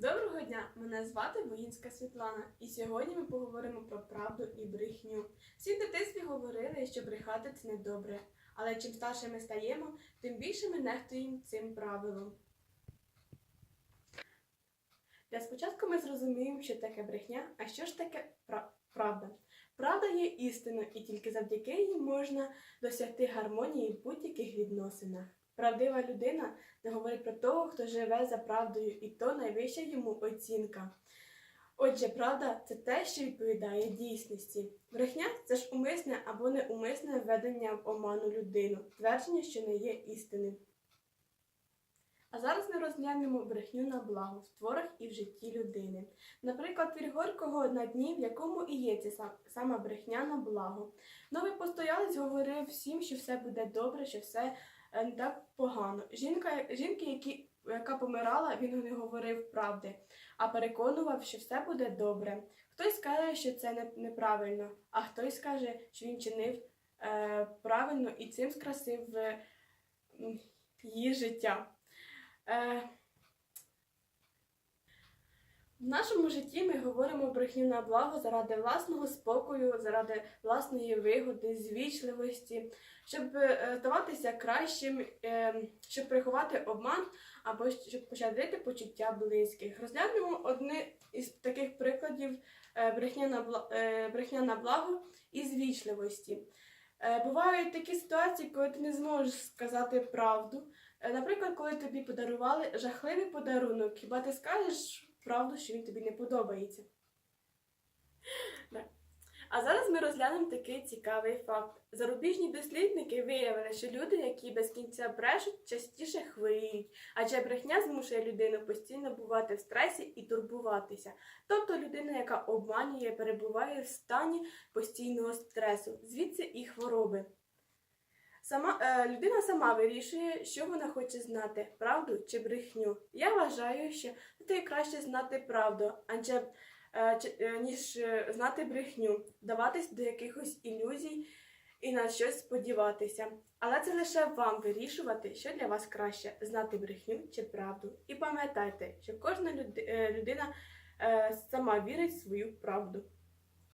Доброго дня! Мене звати Воїнська Світлана, і сьогодні ми поговоримо про правду і брехню. Всі в дитинстві говорили, що брехати це недобре, але чим старше ми стаємо, тим більше ми нехтуємо цим правилом. Для спочатку ми зрозуміємо, що таке брехня, а що ж таке правда. Правда є істиною, і тільки завдяки їй можна досягти гармонії в будь-яких відносинах. Правдива людина не говорить про того, хто живе за правдою, і то найвища йому оцінка. Отже, правда це те, що відповідає дійсності. Брехня це ж умисне або неумисне введення в оману людину, твердження, що не є істини. А зараз ми розглянемо брехню на благо в творах і в житті людини. Наприклад, твір Горького на дні, в якому і є ця сама брехня на благо. Новий постоялець говорив всім, що все буде добре, що все не так погано. Жінка, жінки, які, яка помирала, він не говорив правди, а переконував, що все буде добре. Хтось скаже, що це не, неправильно, а хтось скаже, що він чинив е, правильно і цим скрасив е, її життя. Е, в нашому житті ми говоримо брехню на благо заради власного спокою, заради власної вигоди, звічливості, щоб е, здаватися кращим, е, щоб приховати обман або щоб пощадити почуття близьких. Розглянемо одне із таких прикладів е, брехня на, благо і звічливості. Бувають такі ситуації, коли ти не зможеш сказати правду. Наприклад, коли тобі подарували жахливий подарунок, хіба ти скажеш правду, що він тобі не подобається? А зараз ми розглянемо такий цікавий факт. Зарубіжні дослідники виявили, що люди, які без кінця брешуть, частіше хворіють, адже брехня змушує людину постійно бувати в стресі і турбуватися. Тобто людина, яка обманює, перебуває в стані постійного стресу, звідси і хвороби. Сама, е, людина сама вирішує, що вона хоче знати, правду чи брехню. Я вважаю, що це краще знати правду, адже е, е, ніж е, знати брехню, вдаватись до якихось ілюзій і на щось сподіватися. Але це лише вам вирішувати, що для вас краще знати брехню чи правду. І пам'ятайте, що кожна е, людина е, сама вірить в свою правду.